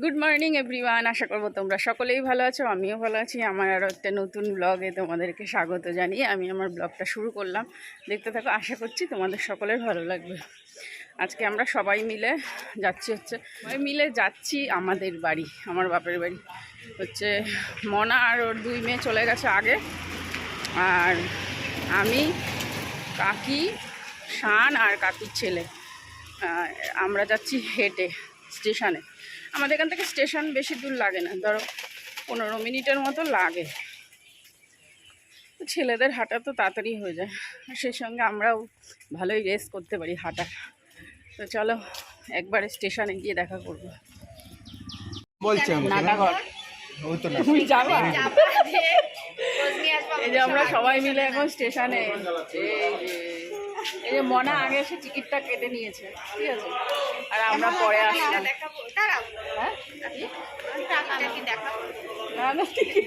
Good morning everyone আশা করব তোমরা সকলেই ভালো আছো, আমিও ভালো আছি। আমার আরও একটা নতুন ব্লগে তোমাদেরকে স্বাগত জানিয়ে আমি আমার ব্লগটা শুরু করলাম। দেখতে থাকো, আশা করছি তোমাদের সকলের ভালো লাগবে। আজকে আমরা সবাই মিলে যাচ্ছি হচ্ছে, সবাই মিলে যাচ্ছি আমাদের বাড়ি, আমার বাপের বাড়ি। হচ্ছে মনা আর ওর দুই মেয়ে চলে গেছে আগে। আর আমি, কাকি, শান আর কাকির ছেলে। আমরা যাচ্ছি হেঁটে, স্টেশনে। আমাদের এখান থেকে স্টেশন বেশি দূর লাগে না ধরো পনেরো মিনিটের মতো লাগে। ছেলেদের হাঁটা তো তাড়াতাড়ি হয়ে যায় আর সেই সঙ্গে আমরাও ভালোই রেস করতে পারি হাঁটা। তো চলো একবারে স্টেশনে গিয়ে দেখা করব। যাবা? এই যে। আমরা সবাই মিলে এখন স্টেশনে। এই যে মনা আগে এসে টিকিটটা কেটে নিয়েছে ঠিক আছে? আর আমরা পরে আসলাম হ্যাঁ? না না টিকিট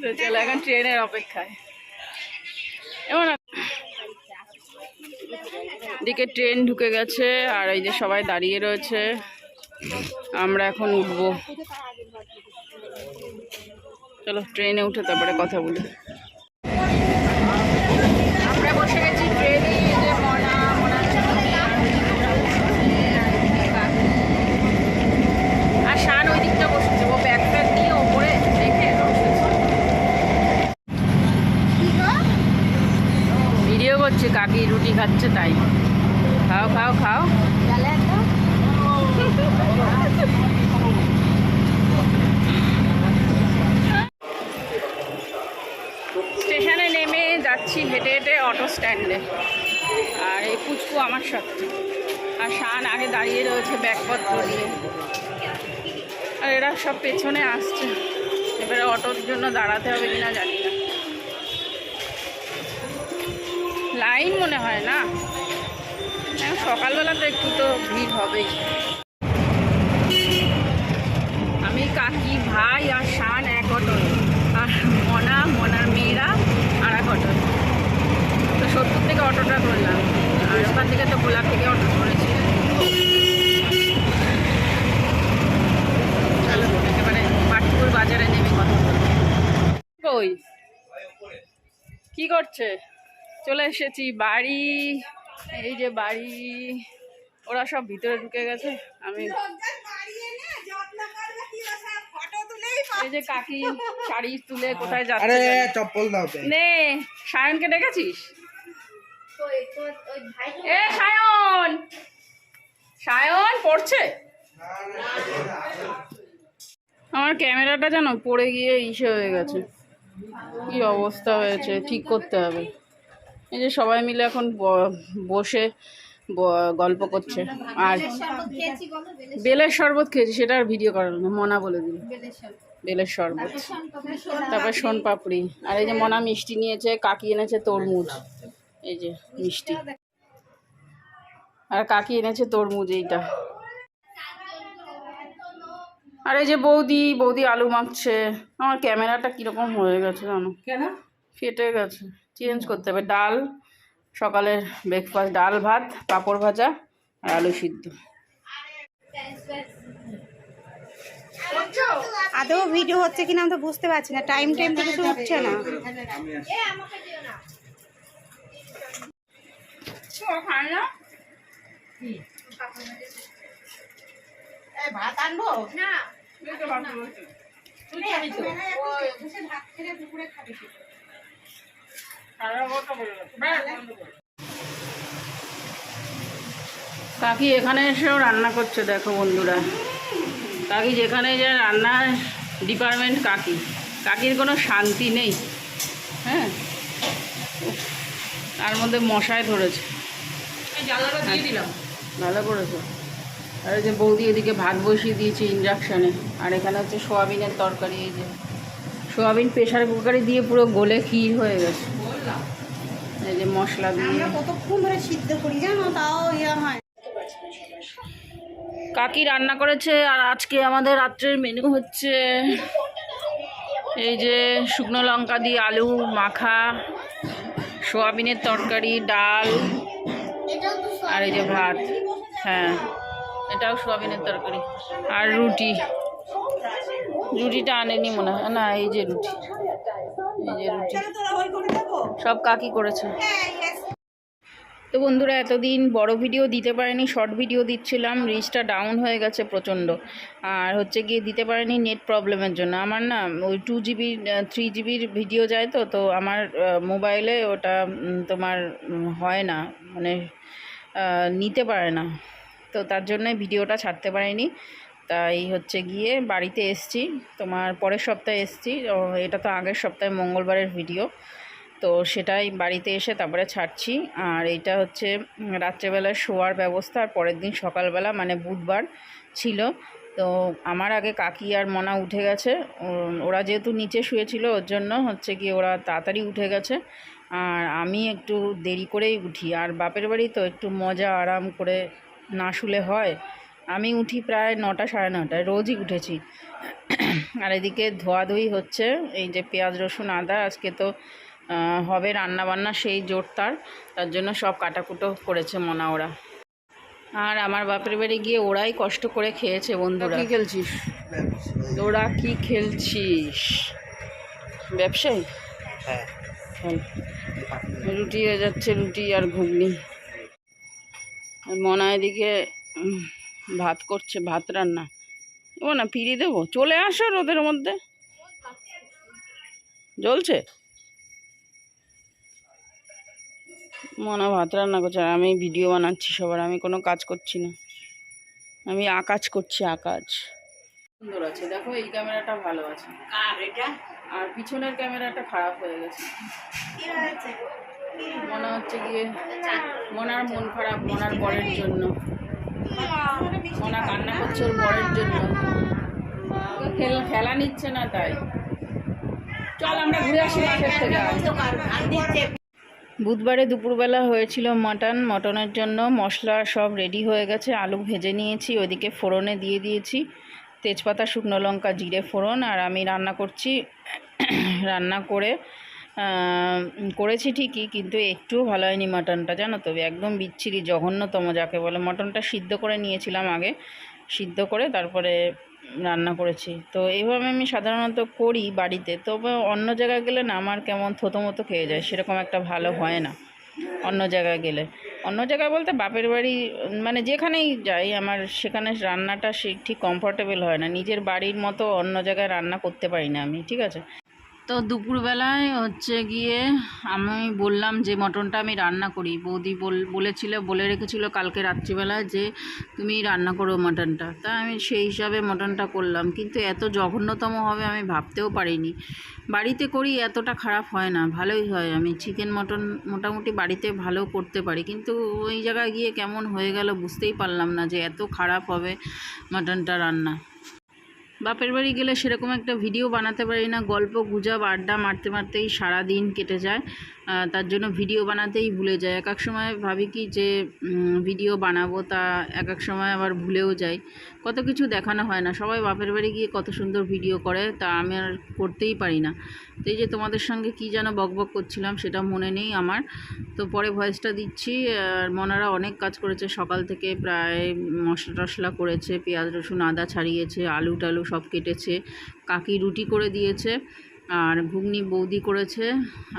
তো চলো এখন ট্রেনের অপেক্ষায়। এমন দিকে ট্রেন ঢুকে গেছে আর এই যে সবাই দাঁড়িয়ে রয়েছে। আমরা এখন উঠবো। চলো ট্রেনে উঠে তারপরে কথা বলি আমরা বসে গেছি ট্রেনে এই যে মনা মনার ছোট মেয়ে আর এদিকে কাকু। আর শান ওই দিকটা বসেছে ও ব্যাগ ফ্যাগ নিয়ে ওপরে রেখে বসেছে করছে কাকি রুটি খাচ্ছে তাই। খাও খাও খাও। স্টেশনে নেমে যাচ্ছি হেঁটে হেঁটে অটো স্ট্যান্ডে। আর এই পুচকু আমার সাথে। আর শান আগে দাঁড়িয়ে রয়েছে ব্যাগপত্র দিয়ে আর এরা সব পেছনে আসছে। এবারে অটোর জন্য দাঁড়াতে হবে কিনা জানি না। লাইন মনে হয় না। সকালবেলা তো একটু তো ভিড় হবেই। আমি কাকি ভাই আর শান এক অটো আর মনা, মনার মেয়েরা আর এক অটো তো সত্তর থেকে অটোটা করলাম। আর ওখান থেকে তো গোলাপ থেকে অটো করেছি। বাজারে নেমে কথা কই? কি করছে? চলে এসেছি বাড়ি। এই যে বাড়ি ওরা সব ভিতরে ঢুকে গেছে। আমি এই যে কাকি শাড়ি তুলে কোথায় যাচ্ছে জানি। চপ্পল দাও তো। নে সায়নকে ডেকেছিস? এ সায়ন! সায়ন পড়ছে? আমার ক্যামেরাটা যেন পড়ে গিয়ে ইসে হয়ে গেছে। কি অবস্থা হয়েছে ঠিক করতে হবে। এই যে সবাই মিলে এখন বসে গল্প করছে। আর বেলের শরবত খেয়েছি সেটা আর ভিডিও করালো না মনা বলে দিল। বেলের শরবত। তারপর সোন পাপড়ি। আর এই যে মনা মিষ্টি নিয়েছে কাকি এনেছে তরমুজ। এই যে মিষ্টি। আর কাকি এনেছে তরমুজ এইটা। আর এই যে বৌদি বৌদি আলু মাখছে। আমার ক্যামেরাটা কীরকম হয়ে গেছে জানো? কেন? ফেটে গেছে। চেঞ্জ করতে হবে। ডাল সকালের ব্রেকফাস্ট ডাল ভাত পাঁপড় ভাজা আর আলু সিদ্ধ। আদৌ ভিডিও হচ্ছে কিনা আমি তো বুঝতে পারছি না। টাইম টাইম তো কিছু উঠছে না। ভাত আনব না কাকি এখানে এসেও রান্না করছে দেখো বন্ধুরা। কাকি যেখানে যে রান্নার ডিপার্টমেন্ট কাকি। কাকির কোনো শান্তি নেই হ্যাঁ? তার মধ্যে মশায় ধরেছে। ভালো করেছ। আর যে বৌদি এদিকে ভাত বসিয়ে দিয়েছি ইন্ডাকশানে আর এখানে হচ্ছে সোয়াবিনের তরকারি এই যে সোয়াবিন প্রেশার কুকারে দিয়ে পুরো গলে ক্ষীর হয়ে গেছে। এই যে মশলা দিয়ে। আমরা কতক্ষণ ধরে সিদ্ধ করি জানো? তাও ইয়ে হয়। কাকি রান্না করেছে আর আজকে আমাদের রাত্রের মেনু হচ্ছে এই যে শুকনো লঙ্কা দিয়ে আলু মাখা সোয়াবিনের তরকারি ডাল আর এই যে ভাত। হ্যাঁ এটাও সোয়াবিনের তরকারি। আর রুটি। রুটিটা আনেনি মনে হয়। না এই যে রুটি। এই যে রুটি। সব কাকি করেছে। তো বন্ধুরা, এতদিন বড় ভিডিও দিতে পারেনি শর্ট ভিডিও দিচ্ছিলাম রিচটা ডাউন হয়ে গেছে প্রচণ্ড। আর হচ্ছে গিয়ে দিতে পারেনি নেট প্রবলেমের জন্য। আমার না ওই টু জিবি থ্রি জিবির ভিডিও যায় তো তো আমার মোবাইলে ওটা তোমার হয় না। মানে নিতে পারে না। তো তার জন্য ভিডিওটা ছাড়তে পারিনি। তাই হচ্ছে গিয়ে বাড়িতে এসছি। তোমার পরের সপ্তাহে এসছি। এটা তো আগের সপ্তাহে, মঙ্গলবারের ভিডিও তো সেটাই বাড়িতে এসে তারপরে ছাড়ছি। আর এটা হচ্ছে উম, রাত্রেবেলায় শোয়ার ব্যবস্থা আর পরের দিন সকালবেলা মানে বুধবার ছিল। তো আমার আগে কাকি আর মনা উঠে গেছে। ওরা যেহেতু নিচে শুয়েছিল ওর জন্য হচ্ছে কি ওরা তাড়াতাড়ি উঠে গেছে। আর আমি একটু দেরি করেই উঠি। আর বাপের বাড়ি তো একটু মজা আরাম করে না শুলে হয়। আমি উঠি প্রায় নটা সাড়ে নটায় রোজই উঠেছি। আর এদিকে ধোয়াধুয়ি হচ্ছে। এই যে পেঁয়াজ রসুন আদা আজকে তো হবে রান্না বান্না সেই জোর তার। তার জন্য সব কাটাকুটো করেছে মনা ওরা। আর আমার বাপের বাড়ি গিয়ে ওরাই কষ্ট করে খেয়েছে বন্ধুরা। কি খেলছিস? ওরা কি খেলছিস? ব্যবসায়ী? হ্যাঁ। রুটি হয়ে যাচ্ছে রুটি আর ঘুগনি। আর মনা এদিকে ভাত করছে ভাত রান্না। ও না ফিরিয়ে দেবো? চলে আসো রোদের মধ্যে। জ্বলছে? মনা ভাত রান্না করছে আর আমি ভিডিও বানাচ্ছি সবার আমি কোনো কাজ করছি না আমি আকাজ করছি আকাজ সুন্দর আছে দেখো এই ক্যামেরাটা ভালো আছে আর পিছনের ক্যামেরাটা খারাপ হয়ে গেছে মনে হচ্ছে গিয়ে মনার মন খারাপ মনার বরের জন্য মনা কান্না করছে ওর বরের জন্য খেলা খেলা নিচ্ছে না তাই চল আমরা ঘুরে আসি মাঠের থেকে। বুধবারে দুপুরবেলা হয়েছিল মাটন। মটনের জন্য মশলা সব রেডি হয়ে গেছে। আলু ভেজে নিয়েছি ওদিকে ফোড়নে দিয়ে দিয়েছি। তেজপাতা, শুকনো লঙ্কা, জিরে ফোড়ন, আর আমি রান্না করছি, রান্না করে করেছি ঠিকই, কিন্তু একটুও ভালো হয়নি মাটনটা, জানো তো? একদম বিচ্ছিরি, জঘন্যতম, যাকে বলে। মটনটা সিদ্ধ করে নিয়েছিলাম আগে, সিদ্ধ করে তারপরে রান্না করেছি। তো এইভাবে আমি সাধারণত করি বাড়িতে। তবে অন্য জায়গায় গেলে না আমার কেমন থতো মতো খেয়ে যায়, সেরকম একটা ভালো হয় না অন্য জায়গায় গেলে। অন্য জায়গায় বলতে বাপের বাড়ি মানে যেখানেই যাই আমার সেখানে রান্নাটা সে ঠিক কমফর্টেবল হয় না। নিজের বাড়ির মতো অন্য জায়গায় রান্না করতে পারি না আমি, ঠিক আছে? তো দুপুরবেলায় হচ্ছে গিয়ে আমি বললাম যে মটনটা আমি রান্না করি। বৌদি বল, বলেছিল, বলে রেখেছিল কালকে রাত্রিবেলায় যে তুমি রান্না করো মটনটা। তা আমি সেই হিসাবে মটনটা করলাম। কিন্তু এত জঘন্যতম হবে আমি ভাবতেও পারিনি। বাড়িতে করি এতটা খারাপ হয় না, ভালোই হয়। আমি চিকেন মটন মোটামুটি বাড়িতে ভালো করতে পারি। কিন্তু ওই জায়গায় গিয়ে কেমন হয়ে গেল বুঝতেই পারলাম না যে এত খারাপ হবে মটনটা রান্না। বাপের বাড়ি গেলে সেরকম একটা ভিডিও বানাতে পারি না। গল্প, গুজব, আড্ডা মারতে মারতেই সারা দিন কেটে যায়। তার জন্য ভিডিও বানাতেই ভুলে যায়। এক এক সময় ভাবি কি যে ভিডিও বানাবো তা এক এক সময় আবার ভুলেও যাই। কত কিছু দেখানো হয় না। সবাই বাপের বাড়ি গিয়ে কত সুন্দর ভিডিও করে তা আমি আর করতেই পারি না। তো এই যে তোমাদের সঙ্গে কি যেন বকবক করছিলাম সেটা মনে নেই আমার। তো পরে ভয়েসটা দিচ্ছি, আর মনারা অনেক কাজ করেছে। সকাল থেকে প্রায় মশলা টশলা করেছে, পেঁয়াজ, রসুন, আদা ছাড়িয়েছে, আলু টালু সব কেটেছে। কাকি রুটি করে দিয়েছে। আর ঘুগনি বৌদি করেছে,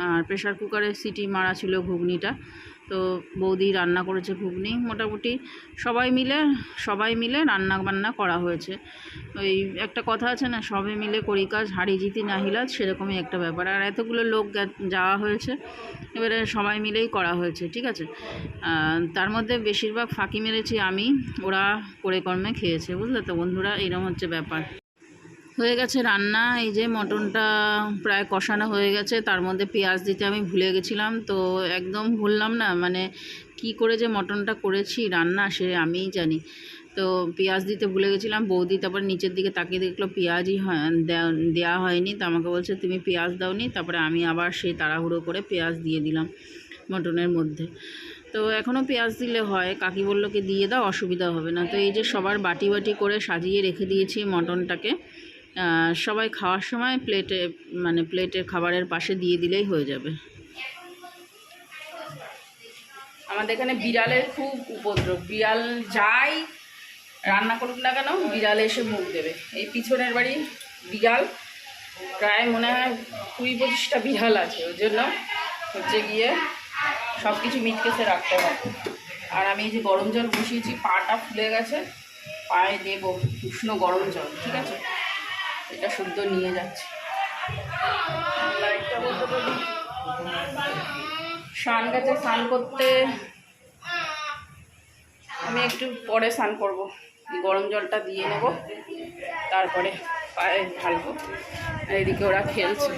আর প্রেশার কুকারে সিটি মারা ছিল ঘুগনিটা। তো বৌদি রান্না করেছে ঘুগনি, মোটামুটি সবাই মিলে সবাই মিলে রান্না বান্না করা হয়েছে। ওই একটা কথা আছে না, সবে মিলে করি কাজ হাড়ি জিতি নাহিলাজ সেরকমই একটা ব্যাপার। আর এতগুলো লোক যাওয়া হয়েছে, এবারে সবাই মিলেই করা হয়েছে, ঠিক আছে? তার মধ্যে বেশিরভাগ ফাঁকি মেরেছি আমি, ওরা করে কর্মে খেয়েছে, বুঝলে তো বন্ধুরা? এরকম হচ্ছে ব্যাপার। হয়ে গেছে রান্না, এই যে মটনটা প্রায় কষানো হয়ে গেছে, তার মধ্যে পেঁয়াজ দিতে আমি ভুলে গেছিলাম, তো একদম ভুললাম না মানে কি করে যে মটনটা করেছি, রান্না সে আমিই জানি। তো পেঁয়াজ দিতে ভুলে গেছিলাম, বৌদি তারপর নিচের দিকে তাকিয়ে দেখল পেঁয়াজই দেওয়া হয়নি, তো আমাকে বলছে, তুমি পেঁয়াজ দাওনি তারপরে আমি আবার সেই তাড়াহুড়ো করে পেঁয়াজ দিয়ে দিলাম মটনের মধ্যে। তো এখনও পেঁয়াজ দিলে হয়, কাকি বলল কি, দিয়ে দাও, অসুবিধা হবে না তো এই যে সবার বাটি বাটি করে সাজিয়ে রেখে দিয়েছি মটনটাকে সবাই খাওয়ার সময় প্লেটে মানে প্লেটের খাবারের পাশে দিয়ে দিলেই হয়ে যাবে। আমাদের এখানে বিড়ালের খুব উপদ্রব। বিড়াল যাই রান্না করুক না কেন, বিড়াল এসে মুখ দেবে। এই পিছনের বাড়ি বিড়াল, প্রায় মনে হয় কুড়ি পঁচিশটা বিড়াল আছে। ওই জন্য হচ্ছে গিয়ে সব কিছু মিটকেসে রাখতে হবে। আর আমি এই যে গরম জল বসিয়েছি, পাটা ফুলে গেছে, পায়ে দেবো উষ্ণ গরম জল, ঠিক আছে? এটা শুদ্ধ নিয়ে যাচ্ছে। স্নান গেছে স্নান করতে আমি একটু পরে স্নান করব। গরম জলটা দিয়ে নেব, তারপরে পায়ে ঢালবো। এদিকে ওরা খেলছে।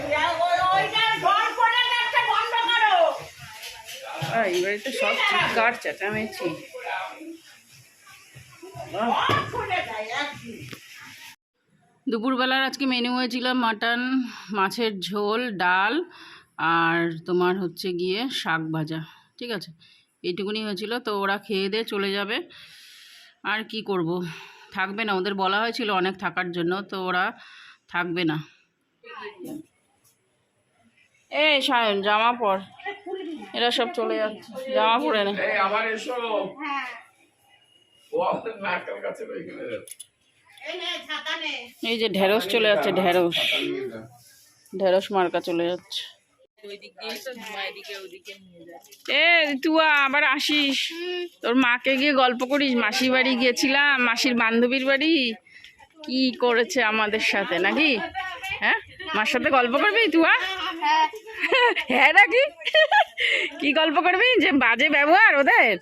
আর এই বাড়িতে সব চিৎকার, চেঁচামেচি। আহ। দুপুরবেলার আজকে মেনু হয়েছিল মাটন মাছের ঝোল, ডাল আর তোমার হচ্ছে গিয়ে শাক ভাজা, ঠিক আছে? এইটুকুনি হয়েছিল, তো ওরা খেয়ে দিয়ে চলে যাবে। আর কি করব? থাকবে না, ওদের বলা হয়েছিল অনেক থাকার জন্য, তো ওরা থাকবে না। এ সায়ন, জামা পর। এরা সব চলে যাচ্ছে। জামা পরে নে। এই যে ঢেঁড়স চলে যাচ্ছে, ঢেঁড়স। ঢেঁড়স মার্কা চলে যাচ্ছে। এ তুই আবার আসিস। তোর মাকে গিয়ে গল্প করিস। মাসির বাড়ি গিয়েছিলাম, মাসির বান্ধবীর বাড়ি। কি করেছে আমাদের সাথে, নাকি? হ্যাঁ? মার সাথে গল্প করবি তুই হ্যাঁ নাকি? কি গল্প করবি? যে বাজে ব্যবহার ওদের?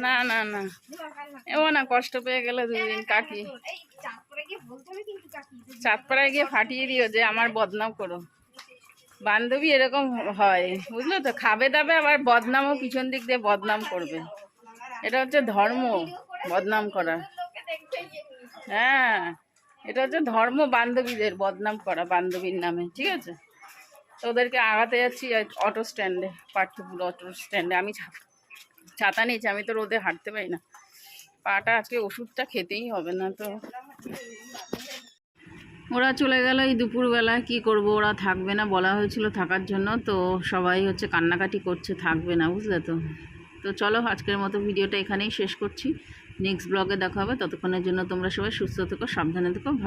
না না না। এমন না, কষ্ট পেয়ে গেলে দুদিন কাকি। চাঁদপাড়ায় গিয়ে ফাটিয়ে দিও যে আমার বদনাম করো। বান্ধবী এরকম হয়, বুঝলো তো? খাবে দাবে আবার বদনামও পিছন দিক দিয়ে বদনাম করবে। এটা হচ্ছে ধর্ম, বদনাম করা। হ্যাঁ এটা হচ্ছে ধর্ম বান্ধবীদের, বদনাম করা বান্ধবীর নামে, ঠিক আছে? তো ওদেরকে আগাতে যাচ্ছি অটো স্ট্যান্ডে পার্থপুর অটো স্ট্যান্ডে আমি ছাতা নিয়েছি, আমি তো রোদে হাঁটতে পারি না। পাটা আজকে ওষুধটা খেতেই হবে না তো। ওরা চলে গেল এই দুপুরবেলায়, কি করব? ওরা থাকবে না বলা হয়েছিল থাকার জন্য, তো সবাই হচ্ছে কান্নাকাটি করছে, থাকবে না, বুঝলে তো। তো চলো, আজকের মতো ভিডিওটা এখানেই শেষ করছি। নেক্সট ব্লগে দেখা হবে, ততক্ষণের জন্য তোমরা সবাই সুস্থ থেকো, সাবধানে থেকো, ভালো